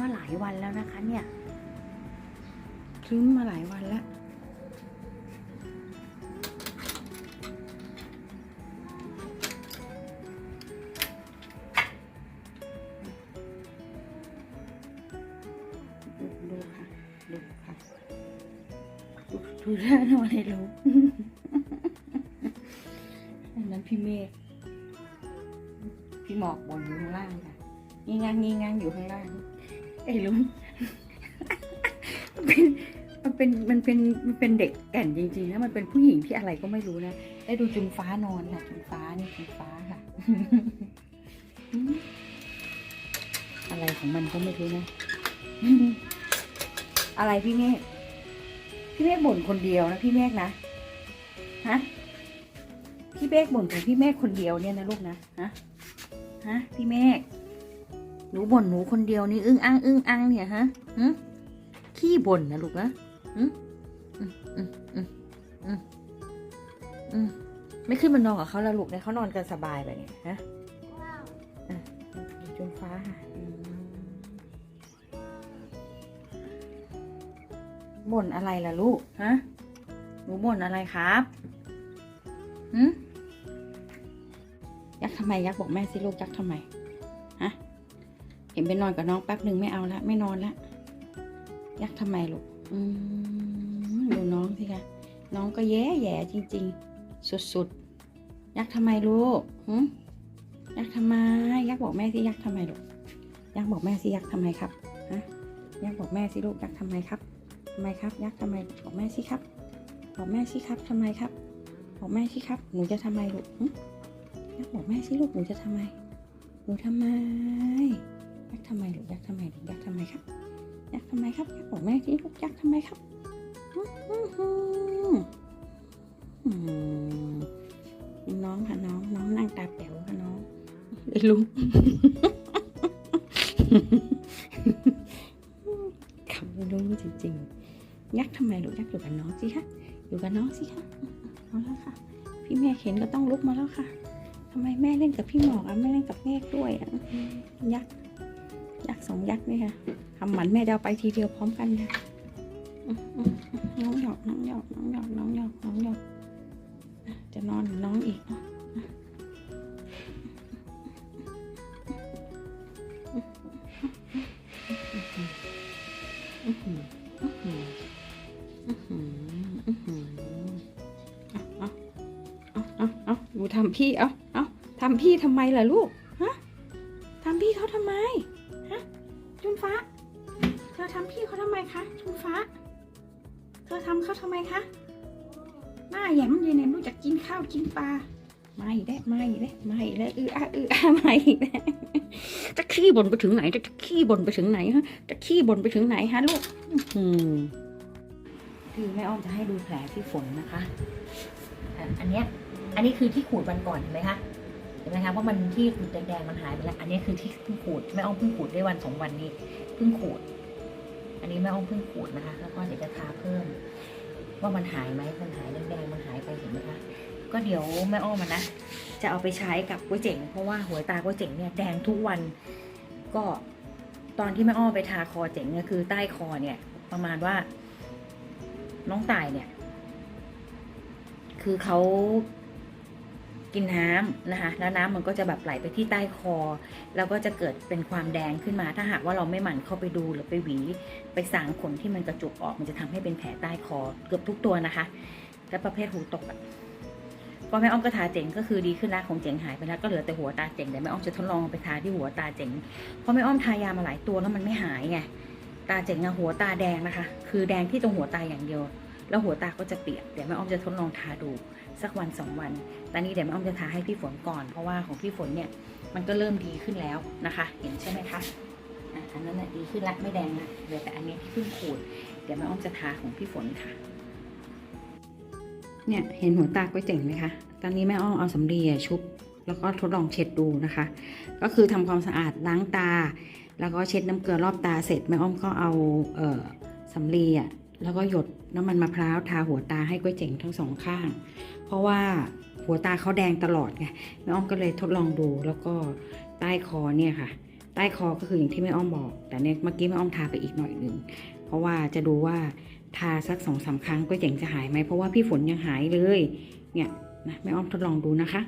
มาหลายวันแล้วนะคะ เนี่ยครึ้มมาหลายวันแล้วดูดูค่ะดูค่ะดูดูท่านอนรู้อันนั้นพี่เมฆพี่หมอกบนอยู่ข้างล่างค่ะงีงังงีงังอยู่ข้างล่าง ไอ้ลุงมันเป็นมันเป็นมันเป็นมันเป็นเด็กแก่นจริงๆแล้วมันเป็นผู้หญิงที่อะไรก็ไม่รู้นะได้ดูจุนฟ้านอนค่ะจุนฟ้านี่จุนฟ้าค่ะ อะไรของมันก็ไม่รู้นะ อะไรพี่เมฆพี่เมฆบ่นคนเดียวนะพี่เมฆนะฮะพี่เมฆบ่นของพี่เมฆคนเดียวเนี่ยนะลูกนะฮะฮะพี่เมฆ หนูบ่นหนูคนเดียวนี่อึ้งอังอึ้งอังเนี่ยฮะฮะขี้บ่นนะลูกนะอืมอืมอืมอืมอืมอืมไม่ขึ้นมานอนกับเขาแล้วลูกเนี่ยเขานอนกันสบายแบบนี้ฮะอะอยู่จนฟ้าค่ะบ่นอะไรล่ะลูกฮะหนูบ่นอะไรครับหืมยักษ์ทำไมยักษ์บอกแม่สิลูกยักษ์ทำไมฮะ เห็นไปนอนกับน้องแป๊บหนึ่งไม่เอาละไม่นอนละยักทำไมลูกอดูน้องสิคะน้องก็แย่แย่จริง ๆ สุดๆ ยักทำไมลูกยักทำไม ยักบอกแม่สิยักทำไมลูกยักบอกแม่สิยักทำไมครับฮะยักบอกแม่สิลูกยักทำไมครับทำไมครับ ยักทำไมบอกแม่สิครับ บอกแม่สิครับทำไมครับ บอกแม่สิครับ หนูจะทำไมลูกยักบอกแม่สิลูกหนูจะทำไมหนูทำไม ยักทำไมลูกยักทำไมลูกยักทำไมครับยักทำไมครับยักษ์บอกแม่สิลูกยักทำไมครับอืมน้องค่ะน้องน้องนั่งตาแป๋วค่ะน้องไอ้ลุงคำไม่รู้จริงๆ ยักทำไมลูกยักอยู่กับน้องสิคะอยู่กับน้องสิคะเอาแล้วค่ะ พี่เมฆเห็นก็ต้องลุกมาแล้วค่ะทำไมแม่เล่นกับพี่หมอกอะไม่เล่นกับเมฆด้วยอะยักษ์ยักษ์ สองยักษ์นี่ค่ะทำหมันแม่จะเอาไปทีเดียวพร้อมกันค่ะน้องหยอกน้องหยอกน้องหยอกน้องหยอกน้องหยอกจะนอนน้องอีกอะอื้อหืออื้อหืออื้อหืออื้อหือเอาเอาเอาเอาเอาหนูทำพี่เอาเอาทำพี่ทำไมล่ะลูก ฟ้า เธอทำพี่เขาทำไมคะจุนฟ้า เธอทำเขาทำไมคะ หน้าแหยมเลยเนี่ยรู้จักกินข้าวกินปลา ไม่ได้ไม่ได้ไม่ได้อืออาอืออาไม่ได้จะขี้บ่นไปถึงไหน จะขี้บ่นไปถึงไหนฮะ จะขี้บ่นไปถึงไหนฮะลูก อื้อหือคือแม่อ้อมจะให้ดูแผลที่ฝนนะคะอะอันเนี้ย อันนี้คือที่ขูดวันก่อนเห็นไหมคะ เห็นไหมคะว่ามันที่ขูดแดงๆมันหายไปแล้วอันนี้คือที่เพิ่งขูดแม่อ้อมเพิ่งขูดได้วันสองวันนี้เพิ่งขูด อันนี้แม่อ้อมเพิ่งขูดนะคะ แล้วก็เดี๋ยวจะทาเพิ่ม ว่ามันหายไหมมันหายแดงๆมันหายไปเห็นไหมคะก็เดี๋ยวแม่อ้อมมันนะจะเอาไปใช้กับก๋วยเจ๋งเพราะว่าหัวตาก๋วยเจ๋งเนี่ยแดงทุกวันก็ตอนที่แม่อ้อมไปทาคอเจ๋งเนี่ยคือใต้คอเนี่ย ประมาณว่า น้องตายเนี่ย คือเขา กินน้ำนะคะ แล้วน้ำมันก็จะแบบไหลไปที่ใต้คอ แล้วก็จะเกิดเป็นความแดงขึ้นมา ถ้าหากว่าเราไม่หมั่นเข้าไปดูหรือไปหวี ไปสางขนที่มันกระจุกออก มันจะทำให้เป็นแผลใต้คอเกือบทุกตัวนะคะ และประเภทหูตกอะพอแม่อ้อมก็ทาเจ๋งก็คือดีขึ้นแล้วของเจ๋งหายไปแล้วก็เหลือแต่หัวตาเจ๋งเดี๋ยวแม่อ้อมจะทดลองไปทาที่หัวตาเจ๋งเพราะแม่อ้อมทายามาหลายตัวแล้วมันไม่หายไงตาเจ๋งอะหัวตาแดงนะคะ คือแดงที่ตรงหัวตาอย่างเดียว แล้วหัวตาก็จะเปียกเดี๋ยวแม่อ้อมจะทดลองทาดูสักวันสองวันตอนนี้เดี๋ยวแม่อ้อมจะทาให้พี่ฝนก่อน เพราะว่าของพี่ฝนเนี่ยมันก็เริ่มดีขึ้นแล้วนะคะ เห็นใช่ไหมคะอันนั้นดีขึ้นละไม่แดงละเลือแต่อันนี้ที่เพิ่งขูด เดี๋ยวแม่อ้อมจะทาของพี่ฝนค่ะ เนี่ยเห็นหัวตาก๋วยเจ๋งไหมคะตอนนี้แม่อ้อมเอาสำลีชุบแล้วก็ทดลองเช็ดดูนะคะ ก็คือทำความสะอาดล้างตา แล้วก็เช็ดน้ำเกลือรอบตาเสร็จแม่อ้อมก็เอาเออสำลีอะ แล้วก็หยดน้ำมันมะพร้าวทาหัวตาให้ก๋วยเจ๋งทั้งสองข้าง เพราะว่าหัวตาเขาแดงตลอดไงแม่อ้อมก็เลยทดลองดูแล้วก็ใต้คอเนี่ยค่ะ ใต้คอก็คืออย่างที่แม่อ้อมบอก แต่เนี่ยเมื่อกี้แม่อ้อมทาไปอีกหน่อยหนึ่งเพราะว่าจะดูว่าทาสักสองสามครั้งก็ยังจะหายไหมเพราะว่าพี่ฝนยังหายเลย เนี่ยนะแม่อ้อมทดลองดูนะคะ